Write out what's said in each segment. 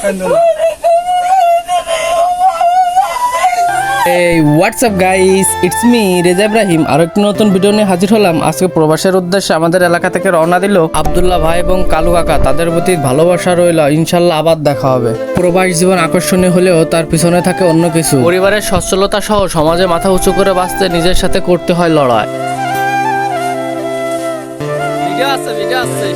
এই WhatsApp guys it's me Reza Ibrahim আর একটি নতুন ভিডিও নিয়ে হাজির হলাম। আজকে প্রবাসের উদ্দেশ্যে আমাদের এলাকা থেকে রওনা দিল আব্দুল্লাহ ভাই এবং কালু কাকা। তাদের প্রতি ভালোবাসা রইল। ইনশাল্লাহ আবার দেখা হবে। প্রবাস জীবন আকর্ষণীয় হলেও তার পিছনে থাকে অন্য কিছু। পরিবারের সচ্ছলতা সহ সমাজে মাথা উঁচু করে বাঁচতে নিজের সাথে করতে হয় লড়াই। ভিডিও আছে ভিডিও আছে।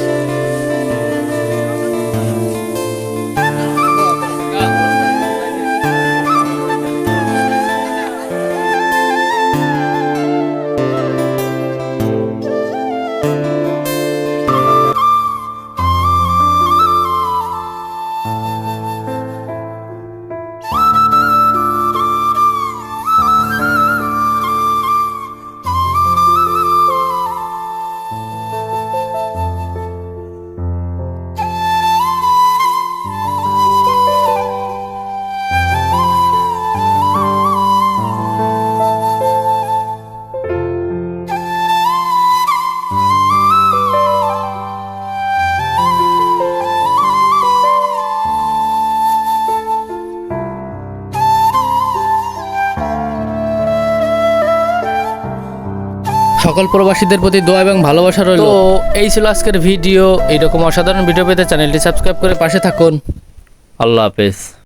সকল প্রবাসীদের প্রতি দোয়া এবং ভালোবাসা রইল। তো এই ছিল আজকের ভিডিও। এইরকম অসাধারণ ভিডিও পেতে চ্যানেলটি সাবস্ক্রাইব করে পাশে থাকুন। আল্লাহ হাফেজ।